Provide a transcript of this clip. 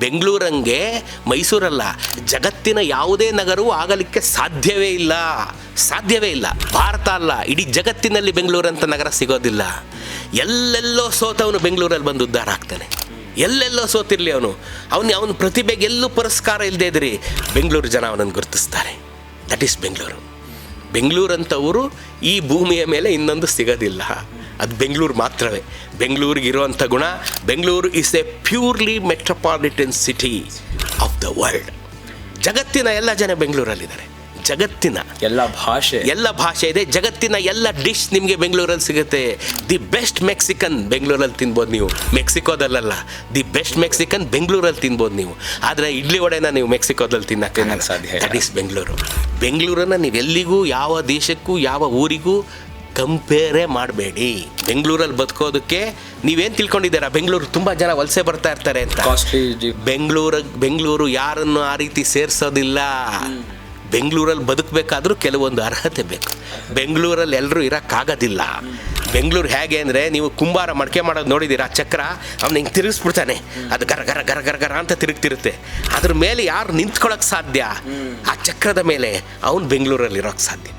ಬೆಂಗಳೂರಂಗೆ ಮೈಸೂರಲ್ಲ, ಜಗತ್ತಿನ ಯಾವುದೇ ನಗರವೂ ಆಗಲಿಕ್ಕೆ ಸಾಧ್ಯವೇ ಇಲ್ಲ. ಸಾಧ್ಯವೇ ಇಲ್ಲ. ಭಾರತ ಅಲ್ಲ, ಇಡೀ ಜಗತ್ತಿನಲ್ಲಿ ಬೆಂಗಳೂರು ಅಂತ ನಗರ ಸಿಗೋದಿಲ್ಲ. ಎಲ್ಲೆಲ್ಲೋ ಸೋತವನು ಬೆಂಗಳೂರಲ್ಲಿ ಬಂದು ಉದ್ಧಾರ ಆಗ್ತಾನೆ. ಎಲ್ಲೆಲ್ಲೋ ಸೋತಿರ್ಲಿ ಅವನು. ಅವನು ಅವನ ಪ್ರತಿಭೆಗೆ ಎಲ್ಲೂ ಪುರಸ್ಕಾರ ಇಲ್ಲದೆ ಇದ್ರಿ. ಬೆಂಗಳೂರು ಜನ ಅವನನ್ನು ಗುರುತಿಸ್ತಾರೆ. That is Bengaluru. ಬೆಂಗಳೂರಂಥವರು ಈ ಭೂಮಿಯ ಮೇಲೆ ಇನ್ನೊಂದು ಸಿಗೋದಿಲ್ಲ. ಅದು ಬೆಂಗಳೂರು ಮಾತ್ರವೇ. ಬೆಂಗಳೂರಿಗೆ ಇರುವಂಥ ಗುಣ Bengaluru is a purely metropolitan city of the world ಜಗತ್ತಿನ ಎಲ್ಲ ಜನ ಬೆಂಗಳೂರಲ್ಲಿದ್ದಾರೆ. ಜಗತ್ತಿನ ಎಲ್ಲ ಭಾಷೆ. ಎಲ್ಲ ಭಾಷೆ ಇದೆ. ಜಗತ್ತಿನ ಎಲ್ಲ ಡಿಶ್ ನಿಮಗೆ ಬೆಂಗಳೂರಲ್ಲಿ ಸಿಗುತ್ತೆ. ದಿ ಬೆಸ್ಟ್ ಮೆಕ್ಸಿಕನ್ ಬೆಂಗಳೂರಲ್ಲಿ ತಿನ್ಬೋದು ನೀವು. ಮೆಕ್ಸಿಕೋದಲ್ಲ ದಿ ಬೆಸ್ಟ್ ಮೆಕ್ಸಿಕನ್ ಬೆಂಗಳೂರಲ್ಲಿ ತಿನ್ಬೋದು ನೀವು. ಆದರೆ ಇಡ್ಲಿ ವಡೆನ ನೀವು ಮೆಕ್ಸಿಕೋದಲ್ಲಿ ತಿನ್ನಕ್ಕೆ ಸಾಧ್ಯ. That is Bengaluru. ಬೆಂಗಳೂರನ್ನು ನೀವು ಎಲ್ಲಿಗೂ ಯಾವ ದೇಶಕ್ಕೂ ಯಾವ ಊರಿಗೂ ಕಂಪೇರೇ ಮಾಡಬೇಡಿ. ಬೆಂಗಳೂರಲ್ಲಿ ಬದುಕೋದಕ್ಕೆ ನೀವೇನು ತಿಳ್ಕೊಂಡಿದ್ದೀರಾ? ಬೆಂಗಳೂರು ತುಂಬ ಜನ ವಲಸೆ ಬರ್ತಾ ಇರ್ತಾರೆ ಅಂತ. ಬೆಂಗಳೂರು ಬೆಂಗಳೂರು ಯಾರನ್ನು ಆ ರೀತಿ ಸೇರಿಸೋದಿಲ್ಲ. ಬೆಂಗಳೂರಲ್ಲಿ ಬದುಕಬೇಕಾದ್ರೂ ಕೆಲವೊಂದು ಅರ್ಹತೆ ಬೇಕು. ಬೆಂಗಳೂರಲ್ಲಿ ಎಲ್ಲರೂ ಇರೋಕ್ಕಾಗೋದಿಲ್ಲ. ಬೆಂಗಳೂರು ಹೇಗೆ ಅಂದರೆ ನೀವು ಕುಂಬಾರ ಮಡಕೆ ಮಾಡೋದು ನೋಡಿದ್ದೀರಾ? ಚಕ್ರ ಅವ್ನು ಹಿಂಗೆ ತಿರುಗಿಸ್ಬಿಡ್ತಾನೆ. ಅದು ಗರ ಗರ ಗರ ಗರ ಗರ ಅಂತ ತಿರುಗ್ತಿರುತ್ತೆ. ಅದ್ರ ಮೇಲೆ ಯಾರು ನಿಂತ್ಕೊಳ್ಳೋಕೆ ಸಾಧ್ಯ? ಆ ಚಕ್ರದ ಮೇಲೆ ಅವನು ಬೆಂಗಳೂರಲ್ಲಿ ಇರೋಕೆ ಸಾಧ್ಯ.